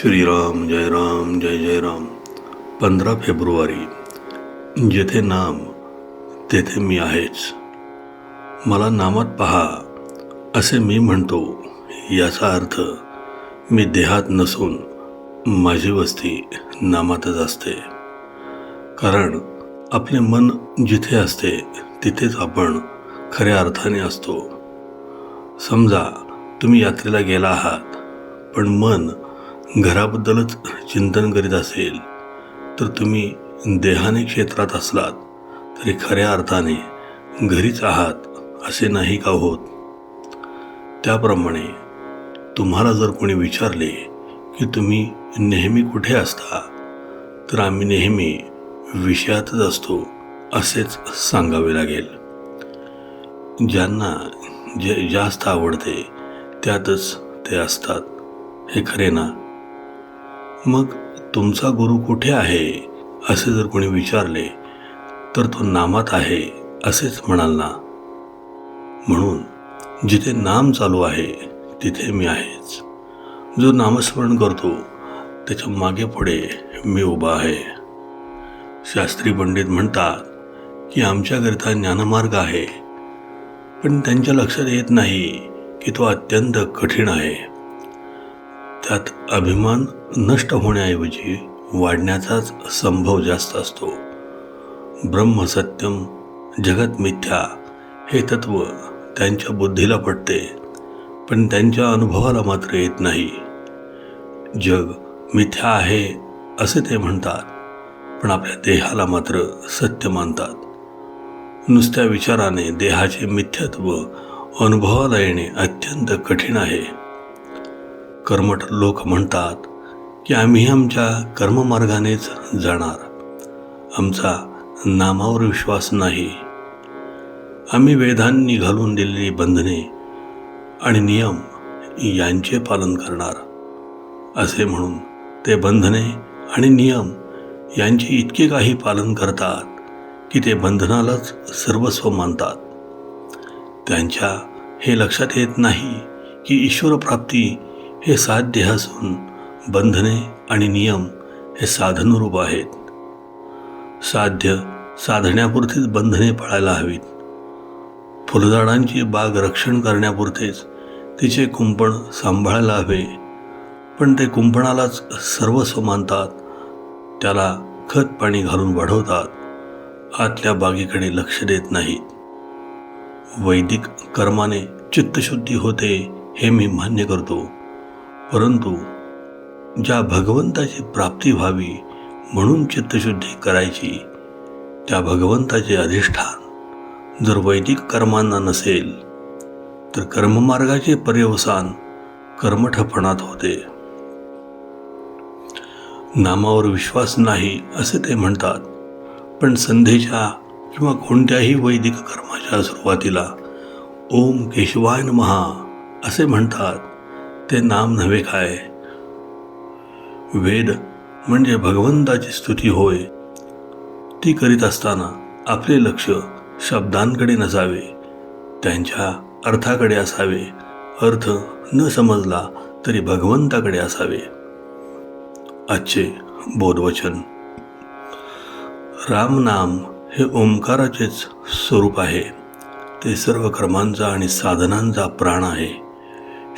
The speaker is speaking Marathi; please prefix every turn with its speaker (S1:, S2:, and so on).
S1: श्रीराम जय राम जय जय राम पंधरा फेब्रुवारी. जेथे नाम तेथे मी आहेच. मला नामात पहा असे मी म्हणतो याचा अर्थ मी देहात नसून माझी वस्ती नामातच असते. कारण आपले मन जिथे असते तिथेच आपण खऱ्या अर्थाने असतो. समजा तुम्ही यात्रेला गेला आहात पण मन घराबद्दलच चिंतन करीत असेल तर तुम्ही देहाने क्षेत्रात असलात तरी खऱ्या अर्थाने घरीच आहात असे नाही का होत? त्याप्रमाणे तुम्हाला जर कोणी विचारले की तुम्ही नेहमी कुठे असता तर आम्ही नेहमी विषयातच असतो असेच सांगावे लागेल. ज्यांना जे जास्त आवडते त्यातच ते असतात. हे खरे ना? मग तुमचा गुरु कुठे आहे? असे जर कोणी विचारले तर तो नामात आहे असेच म्हणाल ना. म्हणून जिथे नाम चालू आहे तिथे मी आहेच. जो नामस्मरण करतो त्याच्यामागे पुढे मी उभा आहे. शास्त्री पंडित म्हणतात की आमच्याकरिता ज्ञानमार्ग आहे. पण त्यांच्या लक्षात येत नाही की तो अत्यंत कठीण आहे. त्यात अभिमान नष्ट होण्याऐवजी वाढण्याचाच संभव जास्त असतो. ब्रह्मसत्यम जगत मिथ्या हे तत्व त्यांच्या बुद्धीला पटते पण त्यांच्या अनुभवाला मात्र येत नाही. जग मिथ्या आहे असे ते म्हणतात पण आपल्या देहाला मात्र सत्य मानतात. नुसत्या विचाराने देहाचे मिथ्यत्व अनुभवाला येणे अत्यंत कठीण आहे. कर्मठ लोक म्हणतात की आम्ही आमच्या कर्ममार्गानेच जाणार. आमचा नामावर विश्वास नाही. आम्ही वेदांनी घालून दिलेली बंधने आणि नियम यांचे पालन करणार. असे म्हणून ते बंधने आणि नियम यांचे इतके काही पालन करतात की ते बंधनालाच सर्वस्व मानतात. त्यांच्या हे लक्षात येत नाही की ईश्वरप्राप्ती हे साध्य असून बंधने आणि नियम हे साधनरूप आहेत. साध्य साधण्यापुरतीच बंधने पाळायला हवीत. फुलझाडांची बाग रक्षण करण्यापुरतेच तिचे कुंपण सांभाळायला हवे. पण ते कुंपणालाच सर्वस्व मानतात त्याला खत पाणी घालून वाढवतात. आतल्या बागेकडे लक्ष देत नाहीत. वैदिक कर्माने चित्तशुद्धी होते हे मी मान्य करतो. परंतु ज्या भगवंताची प्राप्ती व्हावी म्हणून चित्तशुद्धी करायची त्या भगवंताचे अधिष्ठान जर वैदिक कर्मांना नसेल तर कर्ममार्गाचे पर्यवसान कर्मठपणात होते. नामावर विश्वास नाही असे ते म्हणतात पण संधीच्या किंवा कोणत्याही वैदिक कर्माच्या सुरुवातीला ओम केशवायन महा असे म्हणतात. ते नाम नव्हे काय? वेद म्हणजे भगवंताची स्तुती होय. ती करीत असताना आपले लक्ष शब्दांकडे नसावे त्यांच्या अर्थाकडे असावे अर्थ न समजला तरी भगवंताकडे असावे. आजचे बोधवचन. रामनाम हे ओंकाराचेच स्वरूप आहे. ते सर्व कर्मांचा आणि साधनांचा प्राण आहे.